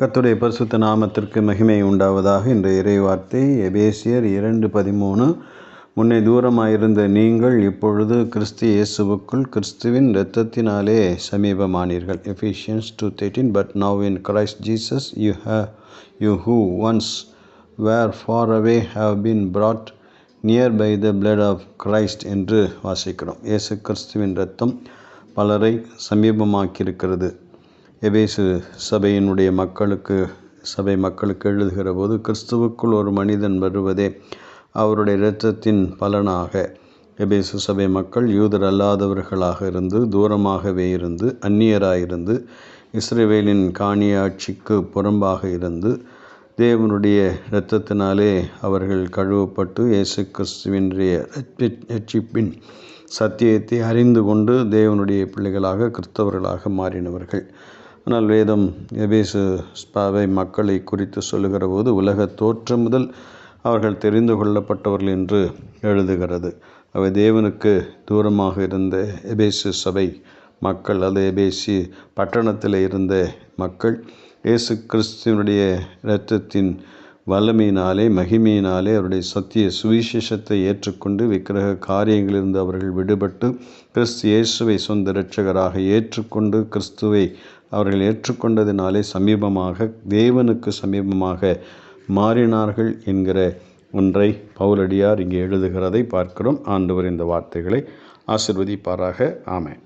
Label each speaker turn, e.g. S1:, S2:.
S1: கத்துடைய பரிசுத்த நாமத்திற்கு மகிமை உண்டாவதாக இந்த இறைவார்த்தை எபேசியர் இரண்டு பதிமூணு. முன்னே தூரமாயிருந்த நீங்கள் இப்பொழுது கிறிஸ்து இயேசுவுக்குள் கிறிஸ்துவின் இரத்தத்தினாலே சமீபமானீர்கள். Ephesians two thirteen but now in Christ Jesus you uh you who once were far away have been brought near by the blood of Christ என்று வாசிக்கிறோம். இயேசு கிறிஸ்துவின் இரத்தம் பலரை சமீபமாக்கியிருக்கிறது. எபேசு சபையினுடைய மக்களுக்கு சபை மக்களுக்கு எழுதுகிற போது கிறிஸ்துவுக்குள் ஒரு மனிதன் வருவதே அவருடைய இரத்தத்தின் பலனாக. எபேசு சபை மக்கள் யூதர் அல்லாதவர்களாக இருந்து தூரமாகவே இருந்து அந்நியராயிருந்து இஸ்ரேவேலின் காணியாட்சிக்கு புறம்பாக இருந்து தேவனுடைய இரத்தத்தினாலே அவர்கள் கழுவப்பட்டு இயேசு கிறிஸ்துவினுடைய ரட்சிப்பின் சத்தியத்தை அறிந்து கொண்டு தேவனுடைய பிள்ளைகளாக கிறிஸ்தவர்களாக மாறினவர்கள். ஆனால் வேதம் எபேசு ஸ்பாவை மக்களை குறித்து சொல்லுகிற போது உலக தோற்றம் முதல் அவர்கள் தெரிந்து கொள்ளப்பட்டவர்கள் என்று எழுதுகிறது. அவை தேவனுக்கு தூரமாக இருந்த எபேசு சபை மக்கள் அது எபேசி பட்டணத்தில் இருந்த மக்கள் இயேசு கிறிஸ்துவனுடைய இரத்தத்தின் வல்லமையினாலே மகிமையினாலே அவருடைய சத்திய சுவிசேஷத்தை ஏற்றுக்கொண்டு விக்கிரக காரியங்களிலிருந்து அவர்கள் விடுபட்டு கிறிஸ்து இயேசுவை சொந்த இரட்சகராக ஏற்றுக்கொண்டு கிறிஸ்துவை அவர்கள் ஏற்றுக்கொண்டதினாலே சமீபமாக தேவனுக்கு சமீபமாக மாறினார்கள் என்கிற ஒன்றை பவுலடியார் இங்கே எழுதுகிறதை பார்க்கிறோம். ஆண்டவர் இந்த வார்த்தைகளை ஆசிர்வதிப்பாராக. ஆமேன்.